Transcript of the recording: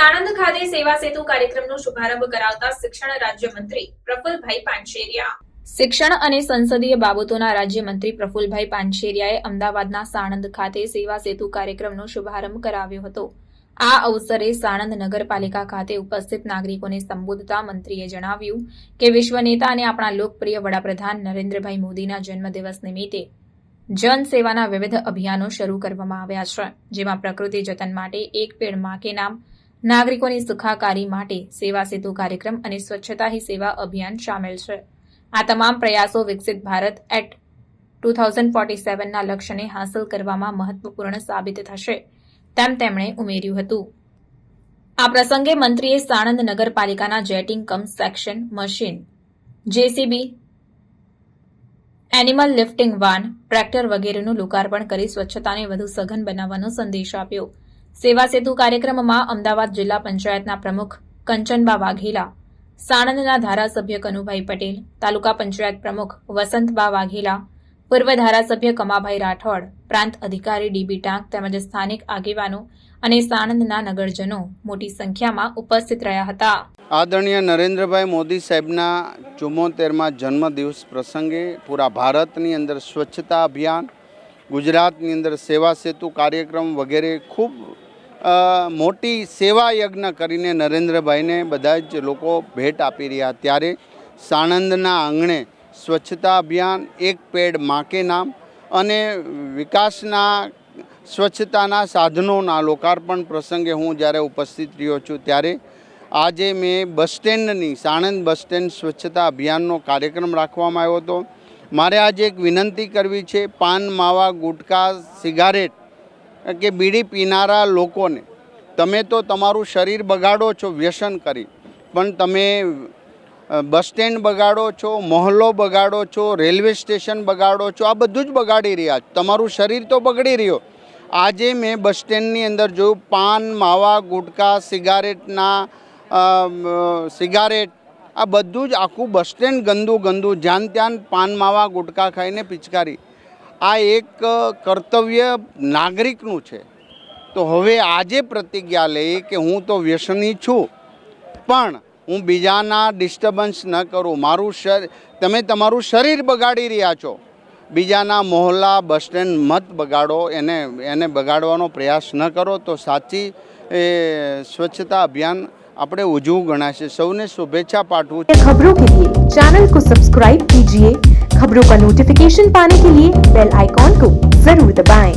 સાણંદ ખાતે સેવા સેતુ કાર્યક્રમનો શુભારંભ કરાવતા શિક્ષણ રાજ્યમંત્રી પ્રફુલભાઈ પાંચેરિયા શિક્ષણ અને સંસદીય બાબતોના રાજ્યમંત્રી પ્રફુલભાઈ પાનશેરિયાએ અમદાવાદના સાણંદ ખાતે સેવા સેતુ કાર્યક્રમનો શુભારંભ કરાવ્યો હતો. આ અવસરે સાણંદ નગરપાલિકા ખાતે ઉપસ્થિત નાગરિકોને સંબોધતા મંત્રીએ જણાવ્યું કે વિશ્વ અને આપણા લોકપ્રિય વડાપ્રધાન નરેન્દ્રભાઈ મોદીના જન્મદિવસ નિમિત્તે જનસેવાના વિવિધ અભિયાનો શરૂ કરવામાં આવ્યા છે, જેમાં પ્રકૃતિ જતન માટે એક પેડમાં કે નામ નાગરિકોની સુખાકારી માટે સેવા સેતુ કાર્યક્રમ અને સ્વચ્છતા હી સેવા અભિયાન સામેલ છે. આ તમામ પ્રયાસો વિકસિત Bharat at two thousand forty સેવનના લક્ષ્યને હાંસલ કરવામાં મહત્વપૂર્ણ સાબિત થશે, તેમ તેમણે ઉમેર્યું હતું. આ પ્રસંગે મંત્રીએ સાણંદ નગરપાલિકાના jetting cum suction machine, JCB, animal lifting van, tractor વગેરેનું લોકાર્પણ કરી સ્વચ્છતાને વધુ સઘન બનાવવાનો સંદેશ આપ્યો. સેવા સેતુ કાર્યક્રમમાં અમદાવાદ જિલ્લા પંચાયતના પ્રમુખ કંચનબા વાઘેલા, સાણંદના ધારાસભ્ય કનુભાઈ પટેલ, તાલુકા પંચાયત પ્રમુખ વસંતબા વાઘેલા, પૂર્વ ધારાસભ્ય કમાભાઈ રાઠોડ, પ્રાંત અધિકારી ડીબી ટાંક તેમજ સ્થાનિક આગેવાનો અને સાણંદના નગરજનો મોટી સંખ્યામાં ઉપસ્થિત રહ્યા હતા. આદરણીય નરેન્દ્રભાઈ મોદી સાહેબના ચુમ્મોતેરમાં જન્મદિવસ પ્રસંગે પૂરા ભારતની અંદર સ્વચ્છતા અભિયાન, ગુજરાતની અંદર સેવા સેતુ કાર્યક્રમ વગેરે ખૂબ મોટી સેવા યજ્ઞ કરીને નરેન્દ્રભાઈને બધા જ લોકો ભેટ આપી રહ્યા ત્યારે સાણંદના આંગણે સ્વચ્છતા અભિયાન એક પેડ માકે નામ અને વિકાસના સ્વચ્છતાના સાધનોના લોકાર્પણ પ્રસંગે હું જ્યારે ઉપસ્થિત રહ્યો છું ત્યારે આજે મેં બસ સ્ટેન્ડની, સાણંદ બસ સ્ટેન્ડ સ્વચ્છતા અભિયાનનો કાર્યક્રમ રાખવામાં આવ્યો હતો. મારે આજે એક વિનંતી કરવી છે, પાન, માવા, ગુટકા, સિગારેટ કે બીડી પીનારા લોકોને, તમે તો તમારું શરીર બગાડો છો વ્યસન કરી, પણ તમે બસ સ્ટેન્ડ બગાડો છો, મહોલ્લો બગાડો છો, રેલવે સ્ટેશન બગાડો છો, આ બધું જ બગાડી રહ્યા તમારું શરીર તો બગડી રહ્યો. આજે મેં બસ સ્ટેન્ડની અંદર જોયું, પાન, માવા, ગુટકા, સિગારેટના સિગારેટ, આ બધું જ આખું બસ સ્ટેન્ડ ગંદુ ગંદુ જ્યાં ત્યાં પાન, માવા, ગુટકા ખાઈને પિચકારી. આ એક કર્તવ્ય નાગરિકનું છે. તો હવે આજે પ્રતિજ્ઞા લઈએ કે હું તો વ્યસની છું. પણ હું બીજાના ડિસ્ટર્બન્સ ન કરું. મારું શરીર તમે તમારું શરીર બગાડી રહ્યા છો. બીજાના મોહલ્લા બસ સ્ટેન્ડ મત બગાડો. એને એને બગાડવાનો પ્રયાસ ન કરો તો સાચી, એ, સ્વચ્છતા અભિયાન આપણે ઉજવું ગણાશે સૌને શુભેચ્છા પાઠવું खबरों के लिए चैनल को सब्सक्राइब कीजिए खबरों का नोटिफिकेशन पाने के लिए बेल आइकॉन को जरूर दबाएं।